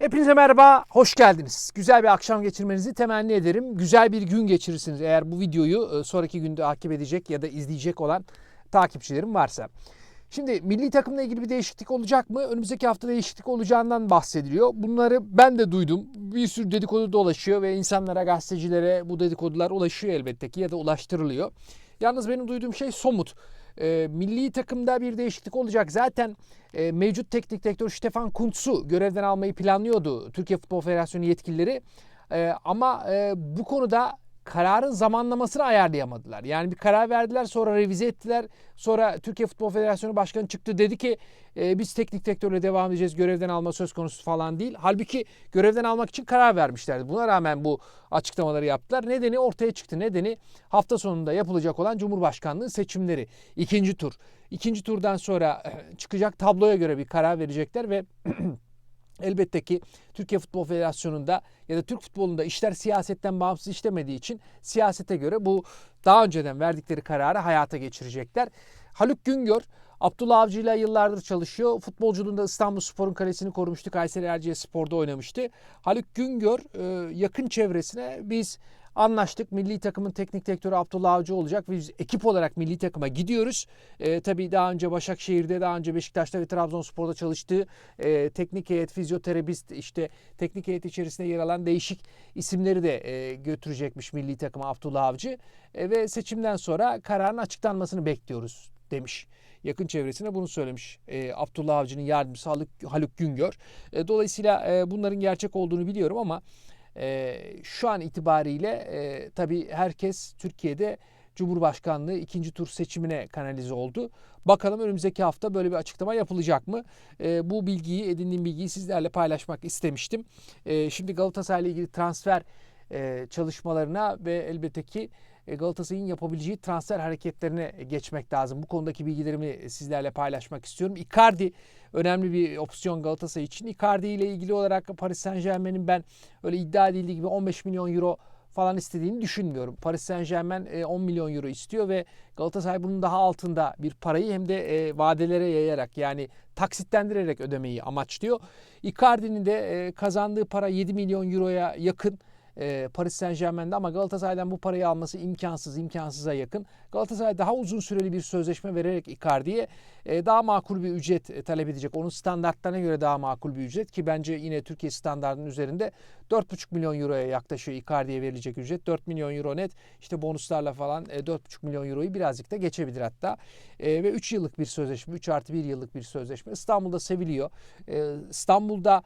Hepinize merhaba, hoş geldiniz. Güzel bir akşam geçirmenizi temenni ederim. Güzel bir gün geçirirsiniz eğer bu videoyu e, sonraki günde takip edecek ya da izleyecek olan takipçilerim varsa. Şimdi milli takımla ilgili bir değişiklik olacak mı? Önümüzdeki hafta değişiklik olacağından bahsediliyor. Bunları ben de duydum. Bir sürü dedikodu dolaşıyor ve insanlara, gazetecilere bu dedikodular ulaşıyor elbette ki ya da ulaştırılıyor. Yalnız benim duyduğum şey somut. E, milli takımda bir değişiklik olacak. Zaten e, mevcut teknik direktör Stefan Kuntz'u görevden almayı planlıyordu Türkiye Futbol Federasyonu yetkilileri. E, ama e, bu konuda kararın zamanlamasını ayarlayamadılar. Yani bir karar verdiler sonra revize ettiler. Sonra Türkiye Futbol Federasyonu Başkanı çıktı dedi ki e, biz teknik direktörle devam edeceğiz görevden alma söz konusu falan değil. Halbuki görevden almak için karar vermişlerdi. Buna rağmen bu açıklamaları yaptılar. Nedeni ortaya çıktı. Nedeni hafta sonunda yapılacak olan Cumhurbaşkanlığı seçimleri. ikinci tur. İkinci turdan sonra çıkacak tabloya göre bir karar verecekler ve Elbette ki Türkiye Futbol Federasyonu'nda ya da Türk futbolunda işler siyasetten bağımsız işlemediği için siyasete göre bu daha önceden verdikleri kararı hayata geçirecekler. Haluk Güngör Abdullah Avcı ile yıllardır çalışıyor. Futbolculuğunda İstanbul Spor'un kalesini korumuştu. Kayseri Erciyes Spor'da oynamıştı. Haluk Güngör e, yakın çevresine biz anlaştık. Milli takımın teknik direktörü Abdullah Avcı olacak. Biz ekip olarak milli takıma gidiyoruz. E, tabii daha önce Başakşehir'de, daha önce Beşiktaş'ta ve Trabzonspor'da çalıştığı e, teknik heyet, fizyoterapist, işte teknik heyet içerisinde yer alan değişik isimleri de e, götürecekmiş milli takıma Abdullah Avcı. E, ve seçimden sonra kararın açıklanmasını bekliyoruz demiş yakın çevresine bunu söylemiş. E, Abdullah Avcı'nın yardımcısı Haluk, Haluk Güngör. E, dolayısıyla e, bunların gerçek olduğunu biliyorum ama e, şu an itibariyle e, tabii herkes Türkiye'de Cumhurbaşkanlığı ikinci tur seçimine kanalize oldu. Bakalım önümüzdeki hafta böyle bir açıklama yapılacak mı? E, bu bilgiyi, edindiğim bilgiyi sizlerle paylaşmak istemiştim. E, şimdi Galatasaray ile ilgili transfer e, çalışmalarına ve elbette ki Galatasaray'ın yapabileceği transfer hareketlerine geçmek lazım. Bu konudaki bilgilerimi sizlerle paylaşmak istiyorum. Icardi önemli bir opsiyon Galatasaray için. Icardi ile ilgili olarak Paris Saint Germain'in ben öyle iddia edildiği gibi 15 milyon euro falan istediğini düşünmüyorum. Paris Saint Germain 10 milyon euro istiyor ve Galatasaray bunun daha altında bir parayı hem de e, vadelere yayarak yani taksitlendirerek ödemeyi amaçlıyor. Icardi'nin de kazandığı para 7 milyon euroya yakın e, Paris Saint Germain'de ama Galatasaray'dan bu parayı alması imkansız, imkansıza yakın. Galatasaray daha uzun süreli bir sözleşme vererek Icardi'ye e, daha makul bir ücret e, talep edecek. Onun standartlarına göre daha makul bir ücret ki bence yine Türkiye standartının üzerinde 4,5 milyon euroya yaklaşıyor Icardi'ye verilecek ücret. 4 milyon euro net işte bonuslarla falan 4,5 milyon euroyu birazcık da geçebilir hatta. ve 3 yıllık bir sözleşme, 3 artı 1 yıllık bir sözleşme. İstanbul'da seviliyor. İstanbul'da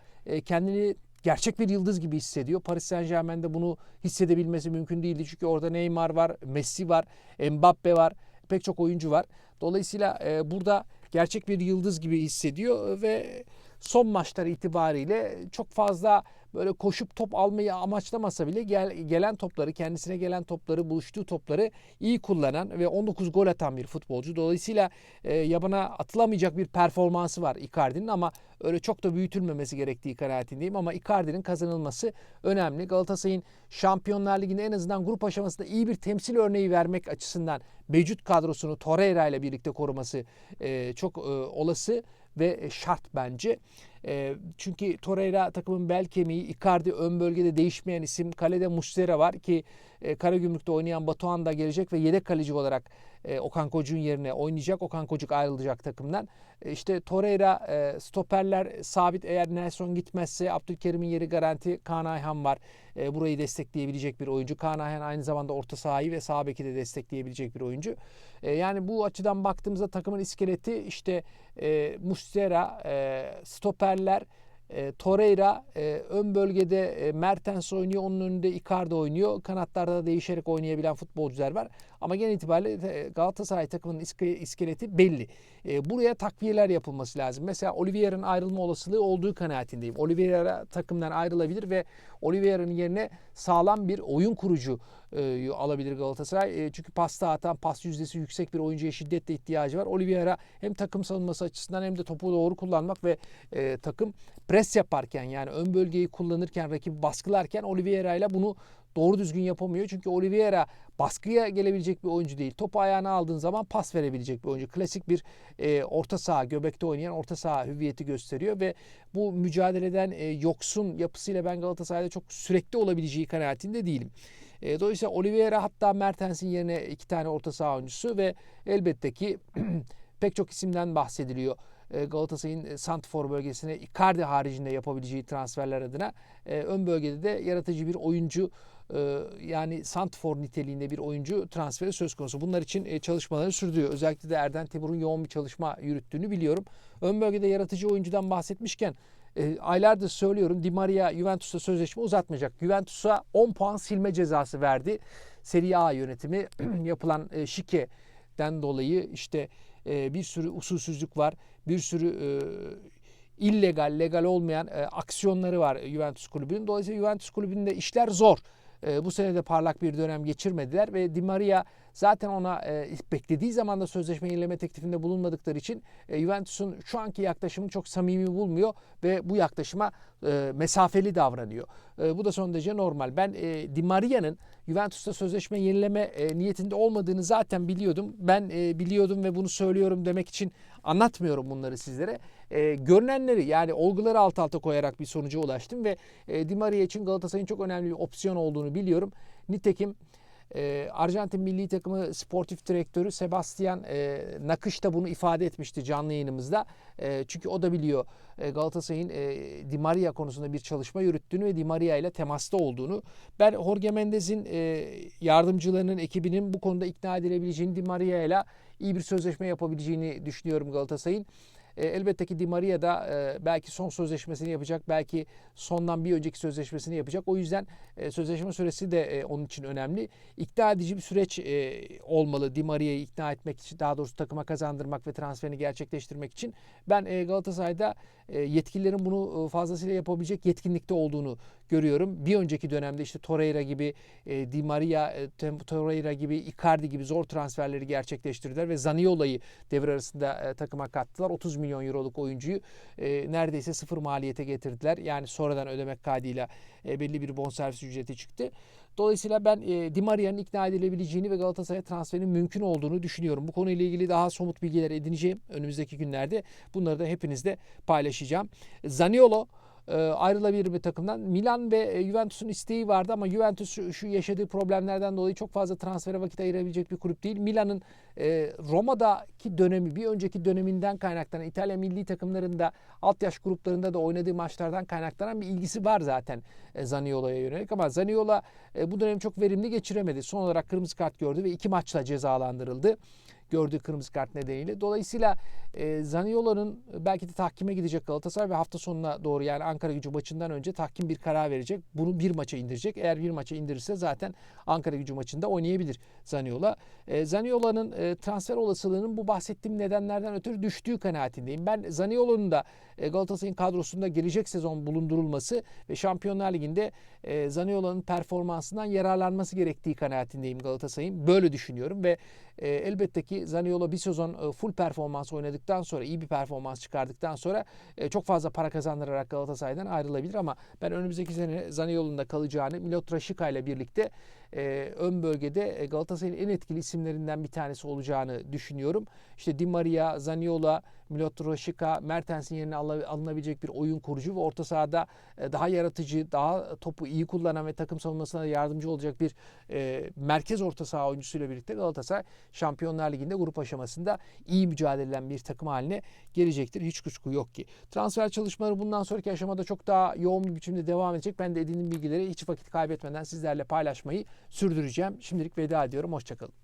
kendini gerçek bir yıldız gibi hissediyor. Paris Saint Germain'de bunu hissedebilmesi mümkün değildi. Çünkü orada Neymar var, Messi var, Mbappe var, pek çok oyuncu var. Dolayısıyla e, burada gerçek bir yıldız gibi hissediyor ve son maçlar itibariyle çok fazla böyle koşup top almayı amaçlamasa bile gel, gelen topları, kendisine gelen topları, buluştuğu topları iyi kullanan ve 19 gol atan bir futbolcu. Dolayısıyla e, yabana atılamayacak bir performansı var Icardi'nin ama öyle çok da büyütülmemesi gerektiği kanaatindeyim ama Icardi'nin kazanılması önemli. Galatasaray'ın Şampiyonlar Ligi'nde en azından grup aşamasında iyi bir temsil örneği vermek açısından mevcut kadrosunu Torreira ile birlikte koruması e, çok e, olası ve şart bence. E, çünkü Torreira takımın bel kemiği, Icardi ön bölgede değişmeyen isim, kalede Muslera var ki e, Karagümrük'te oynayan Batuhan da gelecek ve yedek kaleci olarak e, Okan Kocuk'un yerine oynayacak. Okan Kocuk ayrılacak takımdan. E, işte Torreira e, stoperler sabit eğer Nelson gitmezse Abdülkerim'in yeri garanti. Kaan Ayhan var. E, burayı destekleyebilecek bir oyuncu. Kaan Ayhan aynı zamanda orta sahayı ve sağ beki de destekleyebilecek bir oyuncu. E, yani bu açıdan baktığımızda takımın iskeleti işte e, Muslera, e, stoperler, e, Torreira e, ön bölgede e, Mertens oynuyor. Onun önünde Icardi oynuyor. Kanatlarda da değişerek oynayabilen futbolcular var. Ama genel itibariyle e, Galatasaray takımının iskeleti belli. E, buraya takviyeler yapılması lazım. Mesela Oliveira'nın ayrılma olasılığı olduğu kanaatindeyim. Oliveira takımdan ayrılabilir ve Oliveira'nın yerine sağlam bir oyun kurucu e, alabilir Galatasaray. E, çünkü pasta atan, pas yüzdesi yüksek bir oyuncuya şiddetle ihtiyacı var. Oliveira hem takım savunması açısından hem de topu doğru kullanmak ve e, takım pres yaparken yani ön bölgeyi kullanırken, rakibi baskılarken Oliveira ile bunu doğru düzgün yapamıyor. Çünkü Oliveira baskıya gelebilecek bir oyuncu değil. Topu ayağına aldığın zaman pas verebilecek bir oyuncu. Klasik bir e, orta saha, göbekte oynayan orta saha hüviyeti gösteriyor ve bu mücadeleden e, yoksun yapısıyla ben Galatasaray'da çok sürekli olabileceği kanaatinde değilim. E, dolayısıyla Oliveira hatta Mertens'in yerine iki tane orta saha oyuncusu ve elbette ki pek çok isimden bahsediliyor. E, Galatasaray'ın Santfor bölgesine Icardi haricinde yapabileceği transferler adına e, ön bölgede de yaratıcı bir oyuncu yani Santfor niteliğinde bir oyuncu transferi söz konusu. Bunlar için e, çalışmaları sürdürüyor. Özellikle de Erden Timur'un yoğun bir çalışma yürüttüğünü biliyorum. Ön bölgede yaratıcı oyuncudan bahsetmişken e, aylardır söylüyorum Di Maria Juventus'ta sözleşme uzatmayacak. Juventus'a 10 puan silme cezası verdi. Serie A yönetimi yapılan e, şikeden dolayı işte e, bir sürü usulsüzlük var. Bir sürü illegal, legal olmayan e, aksiyonları var Juventus kulübünün. Dolayısıyla Juventus kulübünde işler zor. E, bu sene de parlak bir dönem geçirmediler ve Di Maria zaten ona e, beklediği zaman da sözleşme yenileme teklifinde bulunmadıkları için e, Juventus'un şu anki yaklaşımını çok samimi bulmuyor ve bu yaklaşıma e, mesafeli davranıyor. Bu da son derece normal. Ben e, Di Maria'nın Juventus'ta sözleşme yenileme niyetinde olmadığını zaten biliyordum. Ben biliyordum ve bunu söylüyorum demek için anlatmıyorum bunları sizlere. E, görünenleri yani olguları alt alta koyarak bir sonuca ulaştım ve e, Di Maria için Galatasaray'ın çok önemli bir opsiyon olduğunu biliyorum. Nitekim e, Arjantin milli takımı sportif direktörü Sebastian e, Nakış da bunu ifade etmişti canlı yayınımızda. E, çünkü o da biliyor e, Galatasaray'ın e, Di Maria konusunda bir çalışma yürüttüğünü ve Di Maria ile temasta olduğunu. Ben Jorge Mendez'in e, yardımcılarının ekibinin bu konuda ikna edilebileceğini Di Maria ile iyi bir sözleşme yapabileceğini düşünüyorum Galatasaray'ın. E, elbette ki Di Maria da e, belki son sözleşmesini yapacak. Belki sondan bir önceki sözleşmesini yapacak. O yüzden e, sözleşme süresi de e, onun için önemli. İkna edici bir süreç e, olmalı Di Maria'yı ikna etmek için. Daha doğrusu takıma kazandırmak ve transferini gerçekleştirmek için. Ben e, Galatasaray'da e, yetkililerin bunu e, fazlasıyla yapabilecek yetkinlikte olduğunu görüyorum. Bir önceki dönemde işte Torreira gibi, e, Di Maria, e, Torreira gibi, Icardi gibi zor transferleri gerçekleştirdiler ve Zaniolo'yu devre arasında e, takıma kattılar. 30 milyon euroluk oyuncuyu e, neredeyse sıfır maliyete getirdiler. Yani sonradan ödemek kaydıyla e, belli bir bonservis ücreti çıktı. Dolayısıyla ben e, Di Maria'nın ikna edilebileceğini ve Galatasaray'a transferinin mümkün olduğunu düşünüyorum. Bu konuyla ilgili daha somut bilgiler edineceğim önümüzdeki günlerde. Bunları da hepinizle paylaşacağım. Zaniolo ayrılabilir bir takımdan. Milan ve e, Juventus'un isteği vardı ama Juventus şu, yaşadığı problemlerden dolayı çok fazla transfere vakit ayırabilecek bir kulüp değil. Milan'ın e, Roma'daki dönemi, bir önceki döneminden kaynaklanan İtalya milli takımlarında alt yaş gruplarında da oynadığı maçlardan kaynaklanan bir ilgisi var zaten e, Zaniolo'ya yönelik ama Zaniola e, bu dönem çok verimli geçiremedi. Son olarak kırmızı kart gördü ve iki maçla cezalandırıldı gördüğü kırmızı kart nedeniyle. Dolayısıyla e, Zaniolo'nun belki de tahkime gidecek Galatasaray ve hafta sonuna doğru yani Ankara gücü maçından önce tahkim bir karar verecek. Bunu bir maça indirecek. Eğer bir maça indirirse zaten Ankara gücü maçında oynayabilir Zaniola. E, Zaniola'nın e, transfer olasılığının bu bahsettiğim nedenlerden ötürü düştüğü kanaatindeyim. Ben Zaniolo'nun da e, Galatasaray'ın kadrosunda gelecek sezon bulundurulması ve Şampiyonlar Ligi'nde e, Zaniola'nın performansından yararlanması gerektiği kanaatindeyim Galatasaray'ın. Böyle düşünüyorum ve e, elbette ki Zaniolo bir sezon e, full performans oynadıktan sonra, iyi bir performans çıkardıktan sonra e, çok fazla para kazandırarak Galatasaray'dan ayrılabilir ama ben önümüzdeki sene Zaniolo'nun da kalacağını Milot Raşika ile birlikte e, ön bölgede Galatasaray'ın en etkili isimlerinden bir tanesi olacağını düşünüyorum. İşte Di Maria, Zaniola, Milot Raşika, Mertens'in yerine alınabilecek bir oyun kurucu ve orta sahada e, daha yaratıcı, daha topu iyi kullanan ve takım savunmasına yardımcı olacak bir e, merkez orta saha oyuncusuyla birlikte Galatasaray Şampiyonlar Ligi'nde grup aşamasında iyi mücadele eden bir takım haline gelecektir. Hiç kuşku yok ki. Transfer çalışmaları bundan sonraki aşamada çok daha yoğun bir biçimde devam edecek. Ben de edindiğim bilgileri hiç vakit kaybetmeden sizlerle paylaşmayı sürdüreceğim. Şimdilik veda ediyorum. Hoşçakalın.